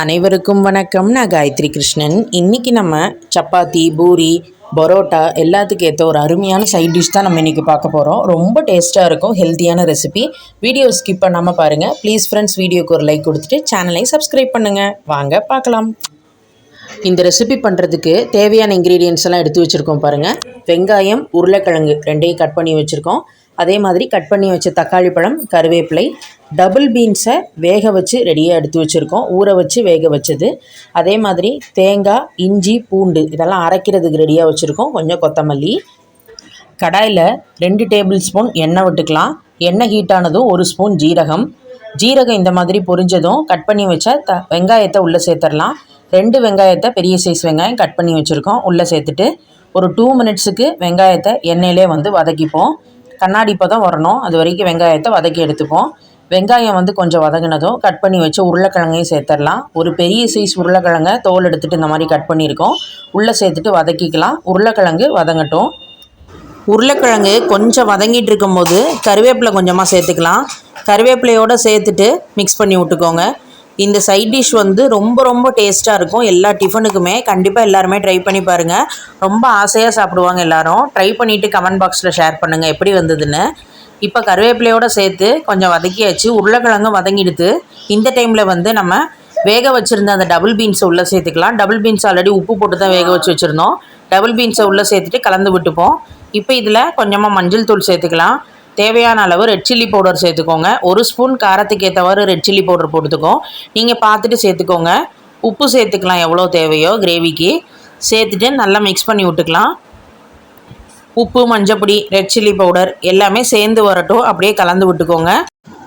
அனைவருக்கும் வணக்கம். நான் காயத்ரி கிருஷ்ணன். இன்றைக்கி நம்ம சப்பாத்தி பூரி பரோட்டா எல்லாத்துக்கும் ஏற்ற ஒரு அருமையான சைட் டிஷ் தான் நம்ம இன்றைக்கி பார்க்க போகிறோம் ரொம்ப டேஸ்ட்டாக இருக்கும் ஹெல்த்தியான ரெசிபி வீடியோ ஸ்கிப் பண்ணாமல் பாருங்கள் ப்ளீஸ் ஃப்ரெண்ட்ஸ் வீடியோக்கு ஒரு லைக் கொடுத்துட்டு சேனலை சப்ஸ்கிரைப் பண்ணுங்கள் வாங்க பார்க்கலாம். இந்த ரெசிபி பண்ணுறதுக்கு தேவையான இன்க்ரீடியன்ஸ் எல்லாம் எடுத்து வச்சுருக்கோம் பாருங்கள் வெங்காயம் உருளைக்கிழங்கு ரெண்டையும் கட் பண்ணி வச்சுருக்கோம். அதே மாதிரி கட் பண்ணி வச்ச தக்காளி பழம் கருவேப்பிலை டபுள் பீன்ஸை வேக வச்சு ரெடியாக எடுத்து வச்சுருக்கோம். ஊற வச்சு வேக வச்சது. அதே மாதிரி தேங்காய் இஞ்சி பூண்டு இதெல்லாம் அரைக்கிறதுக்கு ரெடியாக வச்சுருக்கோம். கொஞ்சம் கொத்தமல்லி. கடாயில் ரெண்டு டேபிள் ஸ்பூன் எண்ணெய் விட்டுக்கலாம். எண்ணெய் ஹீட் ஆனதும் ஒரு ஸ்பூன் ஜீரகம். ஜீரகம் இந்த மாதிரி பொரிஞ்சதும் கட் பண்ணி வச்ச த வெங்காயத்தை உள்ளே சேர்த்துடலாம் ரெண்டு வெங்காயத்தை பெரிய சைஸ் வெங்காயம் கட் பண்ணி வச்சுருக்கோம். உள்ளே சேர்த்துட்டு ஒரு டூ மினிட்ஸுக்கு வெங்காயத்தை எண்ணெயிலே வந்து வதக்கிப்போம். கண்ணாடி இப்போ தான் வரணும். அது வரைக்கும் வெங்காயத்தை வதக்கி எடுத்துப்போம். வெங்காயம் வந்து கொஞ்சம் வதங்கினதும் கட் பண்ணி வச்சு உருளைக்கிழங்கையும் சேர்த்துடலாம் ஒரு பெரிய சைஸ் உருளைக்கிழங்க தோல் எடுத்துகிட்டு இந்த மாதிரி கட் பண்ணியிருக்கோம். உள்ளே சேர்த்துட்டு வதக்கிக்கலாம். உருளைக்கிழங்கு வதங்கட்டும். உருளைக்கிழங்கு கொஞ்சம் வதங்கிட்டு இருக்கும்போது கருவேப்பிலை கொஞ்சமாக சேர்த்துக்கலாம். கருவேப்பிலையோடு சேர்த்துட்டு மிக்ஸ் பண்ணி விட்டுக்கோங்க. இந்த சைட் டிஷ் வந்து ரொம்ப ரொம்ப டேஸ்ட்டாக இருக்கும். எல்லா டிஃபனுக்குமே கண்டிப்பாக எல்லாருமே ட்ரை பண்ணி பாருங்கள் ரொம்ப ஆசையாக சாப்பிடுவாங்க எல்லோரும். ட்ரை பண்ணிவிட்டு கமெண்ட் பாக்ஸில் ஷேர் பண்ணுங்கள் எப்படி வந்ததுன்னு. இப்போ கருவேப்பிலையோடு சேர்த்து கொஞ்சம் வதக்கியாச்சு. உருளைக்கிழங்கு வதங்கிடுத்து இந்த டைமில் வந்து நம்ம வேக வச்சுருந்த அந்த டபுள் பீன்ஸை உள்ளே சேர்த்துக்கலாம். டபுள் பீன்ஸ் ஆல்ரெடி உப்பு போட்டு தான் வேக வச்சு வச்சுருந்தோம். டபுள் பீன்ஸை உள்ளே சேர்த்துட்டு கலந்து விட்டுப்போம். இப்போ இதில் கொஞ்சமாக மஞ்சள் தூள் சேர்த்துக்கலாம். தேவையான அளவு ரெட் சில்லி பவுடர் சேர்த்துக்கோங்க. ஒரு ஸ்பூன் காரத்துக்கு ஏற்றவாறு ரெட் சில்லி பவுடர் போட்டுக்கோ. நீங்கள் பார்த்துட்டு சேர்த்துக்கோங்க. உப்பு சேர்த்துக்கலாம் எவ்வளோ தேவையோ கிரேவிக்கு சேர்த்துட்டு நல்லா மிக்ஸ் பண்ணி விட்டுக்கலாம். உப்பு மஞ்சப்பொடி ரெட் சில்லி பவுடர் எல்லாமே சேர்ந்து வரட்டும். அப்படியே கலந்து விட்டுக்கோங்க.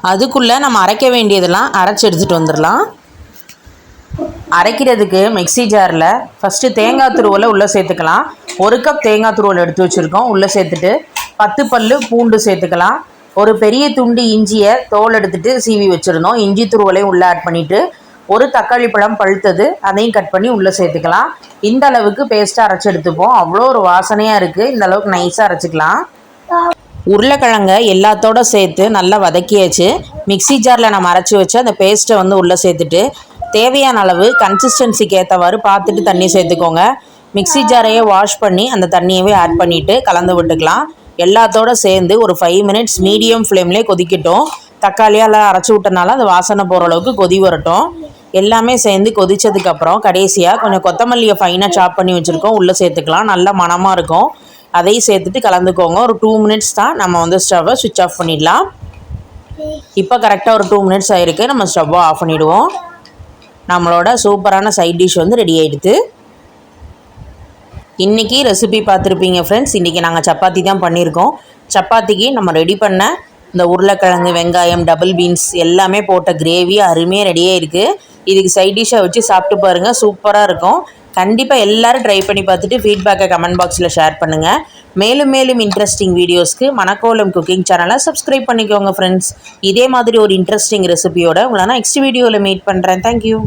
அதுக்குள்ளே நம்ம அரைக்க வேண்டியதெல்லாம் அரைச்சி எடுத்துகிட்டு வந்துடலாம். அரைக்கிறதுக்கு மிக்சி ஜாரில் ஃபஸ்ட்டு தேங்காய் துருவலை உள்ளே சேர்த்துக்கலாம். ஒரு கப் தேங்காய் துருவல் எடுத்து வச்சுருக்கோம். உள்ளே சேர்த்துட்டு பத்து பல்லு பூண்டு சேர்த்துக்கலாம். ஒரு பெரிய துண்டு இஞ்சியை தோல் எடுத்துகிட்டு சீவி வச்சுருந்தோம் இஞ்சி துருவலையும் உள்ளே ஆட் பண்ணிவிட்டு ஒரு தக்காளி பழம் பழுத்தது அதையும் கட் பண்ணி உள்ளே சேர்த்துக்கலாம். இந்த அளவுக்கு பேஸ்ட்டாக அரைச்சி எடுத்துப்போம். அவ்வளோ ஒரு வாசனையாக இருக்குது இந்த அளவுக்கு நைஸாக அரைச்சிக்கலாம். உருளைக்கிழங்க எல்லாத்தோட சேர்த்து நல்லா வதக்கியாச்சு. மிக்சி ஜாரில் நம்ம அரைச்சி வச்சு அந்த பேஸ்ட்டை வந்து உள்ளே சேர்த்துட்டு தேவையான அளவு கன்சிஸ்டன்சிக்கு ஏற்றவாறு பார்த்துட்டு தண்ணி சேர்த்துக்கோங்க. மிக்சி ஜாரையே வாஷ் பண்ணி அந்த தண்ணியவே ஆட் பண்ணிவிட்டு கலந்து விட்டுக்கலாம். எல்லாத்தோட சேர்ந்து ஒரு ஃபைவ் மினிட்ஸ் மீடியம் ஃப்ளேம்லேயே கொதிக்கட்டும். தக்காளியால் அரைச்சி விட்டனால அந்த வாசனை போகிற அளவுக்கு கொதி வரட்டும். எல்லாமே சேர்ந்து கொதித்ததுக்கப்புறம் கடைசியாக கொஞ்சம் கொத்தமல்லியை ஃபைனாக சாப் பண்ணி வச்சுருக்கோம். உள்ளே சேர்த்துக்கலாம். நல்ல மணமாக இருக்கும். அதையும் சேர்த்துட்டு கலந்துக்கோங்க. ஒரு டூ மினிட்ஸ் தான் நம்ம வந்து ஸ்டவ்வை சுவிட்ச் ஆஃப் பண்ணிடலாம். இப்போ கரெக்டாக ஒரு டூ மினிட்ஸ் ஆகிருக்கு நம்ம ஸ்டவ்வை ஆஃப் பண்ணிவிடுவோம் நம்மளோட சூப்பரான சைட் டிஷ் வந்து ரெடி ஆகிடுது இன்றைக்கி ரெசிபி பார்த்துருப்பீங்க ஃப்ரெண்ட்ஸ் இன்றைக்கி நாங்கள் சப்பாத்தி தான் பண்ணியிருக்கோம். சப்பாத்திக்கு நம்ம ரெடி பண்ண இந்த உருளைக்கிழங்கு வெங்காயம் டபுள் பீன்ஸ் எல்லாமே போட்ட கிரேவி அருமையாக ரெடியாக இருக்குது இதுக்கு சைட் டிஷ்ஷாக வச்சு சாப்பிட்டு பாருங்கள் சூப்பராக இருக்கும். கண்டிப்பாக எல்லோரும் ட்ரை பண்ணி பார்த்துட்டு ஃபீட்பேக்கை கமெண்ட் பாக்ஸில் ஷேர் பண்ணுங்கள் மேலும் மேலும் இன்ட்ரெஸ்டிங் வீடியோஸ்க்கு மணக்கோலம் குக்கிங் சேனலை சப்ஸ்கிரைப் பண்ணிக்கோங்க ஃப்ரெண்ட்ஸ் இதே மாதிரி ஒரு இன்ட்ரெஸ்டிங் ரெசிபியோட உங்களை நான் நெக்ஸ்ட் வீடியோவில் மீட் பண்ணுறேன் தேங்க்யூ